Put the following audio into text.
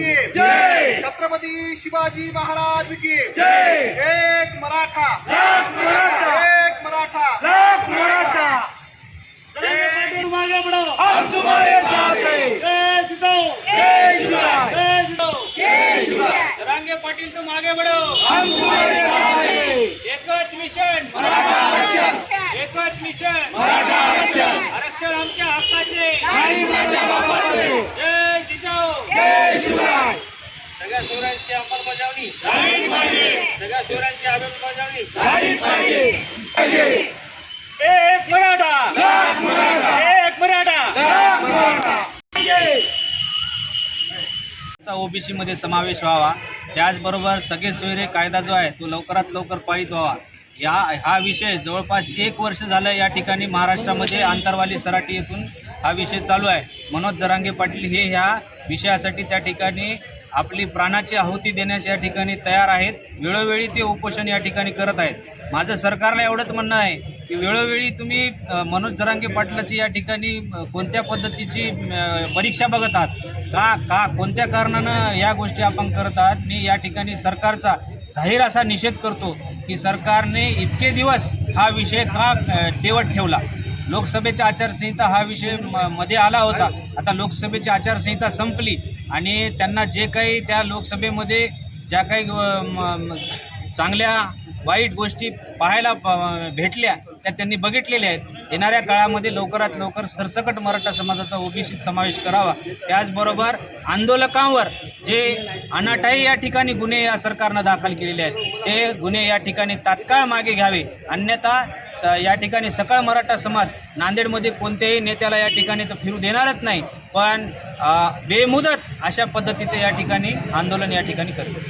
की जय! छत्रपती शिवाजी महाराज की जय! एक मराठा! लाख मराठा! एक मराठा! लाख मराठा! मागे हम तुम्हारे साथ हैं। पाटील तुम आगे बढ़ो। हम तुम्हारे साथ हैं। एकच मिशन। मराठा आरक्षण। एकच मिशन। सगळ्या सोरांची अंमलबजावणी. सगळ्या सोरांची अंमलबजावणी. एक मराठा. लाख मराठा. एक मराठा. ओबीसी मध्ये समावेश व्हावा. त्याचबरोबर सगळे सोयरे कायदा जो आहे तो लवकरात लवकर पारित व्हावा. या हा विषय जवळपास एक वर्ष झालं या ठिकाणी महाराष्ट्रामध्ये आंतरवाली सराटी येथून हा विषय चालू आहे. मनोज जरांगे पाटील हे ह्या विषयासाठी त्या ठिकाणी आपली प्राणाची आहुती देण्यास या ठिकाणी तयार आहेत. वेळोवेळी ते उपोषण या ठिकाणी करत आहेत. माझं सरकारला एवढंच म्हणणं आहे की वेळोवेळी तुम्ही मनोज जरांगे पाटलाची या ठिकाणी कोणत्या पद्धतीची परीक्षा बघत आहात? का का कोणत्या कारणानं या गोष्टी आपण करत आहात? मी या ठिकाणी सरकारचा जाहीर असा निषेध करतो की सरकारने इतके दिवस हा विषय का अ, तेवत ठेवला? लोकसभेच्या आचारसंहिता हा विषय म- मध्ये आला होता. आता लोकसभेची आचारसंहिता संपली आणि त्यांना जे काही त्या लोकसभेमध्ये ज्या काही चांगल्या वाईट गोष्टी पाहायला प- भेटल्या त्या त्यांनी बघितलेल्या आहेत. येणाऱ्या काळामध्ये लवकरात लवकर सरसकट मराठा समाजाचा ओबीसीत समावेश करावा. त्याचबरोबर आंदोलकांवर जे अनाटाई या ठिकाणी गुन्हे या सरकारनं दाखल केलेले आहेत ते गुन्हे या ठिकाणी तात्काळ मागे घ्यावे. अन्यथा स- या ठिकाणी सकळ मराठा समाज नांदेडमध्ये कोणत्याही नेत्याला या ठिकाणी तर फिरू देणारच नाही. पण बेमुदत अशा पद्धतीचं या ठिकाणी आंदोलन या ठिकाणी करतो